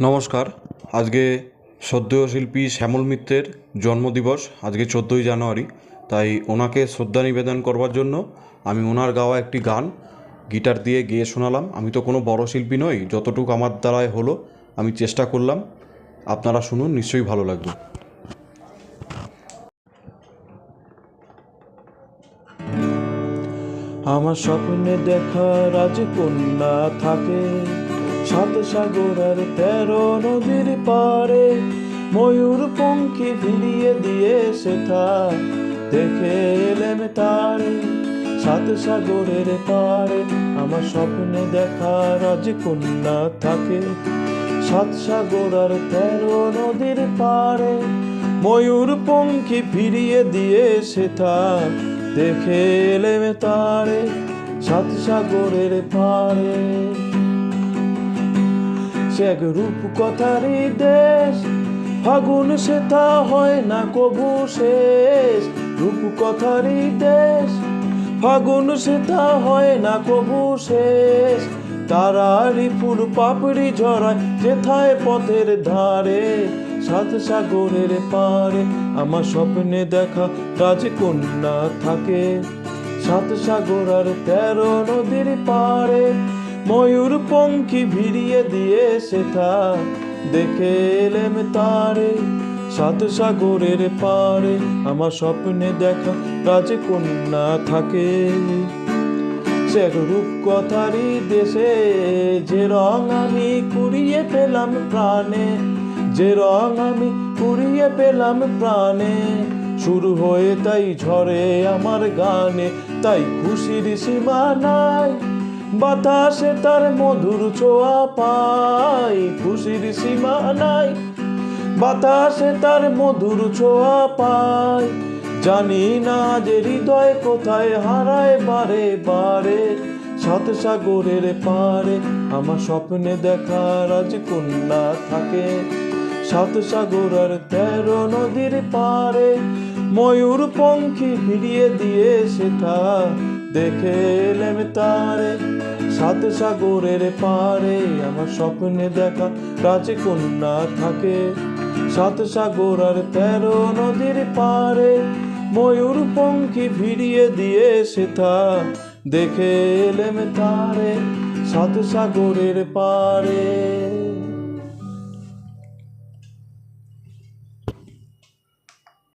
নমস্কার। আজকে শ্রদ্ধেয় শিল্পী শ্যামল মিত্রের জন্মদিবস, আজকে চোদ্দোই জানুয়ারি। তাই ওনাকে শ্রদ্ধা নিবেদন করবার জন্য আমি ওনার গাওয়া একটি গান, গিটার দিয়ে গেয়ে শোনালাম। আমি তো কোনো বড় শিল্পী নই, যতটুকু আমার দ্বারায় হলো, আমি চেষ্টা করলাম। আপনারা শুনুন, নিশ্চয়ই ভালো লাগবে। আমার স্বপ্নে দেখা রাজকন্যা থাকে। সাত সাগর আর তেরো নদীর পারে ময়ূর পঙ্খী ফিরিয়ে দিয়ে সেথা দেখে এলেম তারে। সাত সাগরের পারে আমার স্বপ্নে দেখা রাজকন্যা থাকে। সাত সাগর আর তেরো নদীর পারে ময়ূর পঙ্খী ফিরিয়ে দিয়ে সেথা দেখে এলেম তারে। সাত সাগরের পারে সে এক রূপ কথারই দেশ। ফাগুন সেথা হয় না কবু শেষ। রূপ কথারই দেশ। ফাগুন সেথা হয় না কবু শেষ। তারারি ফুল পাপড়ি ঝরায় যেথায় পথের ধারে। সাত সাগরের পারে আমার স্বপ্নে দেখা রাজকন্যা থাকে। সাত সাগর আর তেরো নদীর পারে ময়ূর পঙ্খী ভিড়িয়ে দিয়ে সেথা দেখে এলেম তারে, সাত সাগরের পারে। আমার স্বপ্নে দেখা রাজকন্যা থাকে। রূপ কথারই দেশে, যে রং আমি কুড়িয়ে পেলাম প্রাণে, যে রং আমি কুড়িয়ে পেলাম প্রাণে। শুরু হয়ে তাই ঝরে আমার গানে, তাই খুশির সীমা নাই বাতাসে তার মধুর ছোঁয়া পাই, খুশির সীমা নাই। বাতাসে তার মধুর ছোঁয়া পাই, জানি না যে হৃদয় কোথায় হারায়, বারে বারে, সাত সাগরের পারে আমার স্বপ্নে দেখা রাজকন্যা থাকে, সাত সাগর আর তেরো নদীর পারে ময়ূর পঙ্খী ফিরিয়ে দিয়ে সেথা দেখে এলেম তারে। সাত সাগরের পারে আমার স্বপ্নে দেখা রাজকন্যা থাকে। সাত সাগর আর তেরো নদীর পারে ময়ূর পঙ্খী ভিড়িয়ে দিয়ে সেথা দেখে এলেম তারে। সাত সাগরের পারে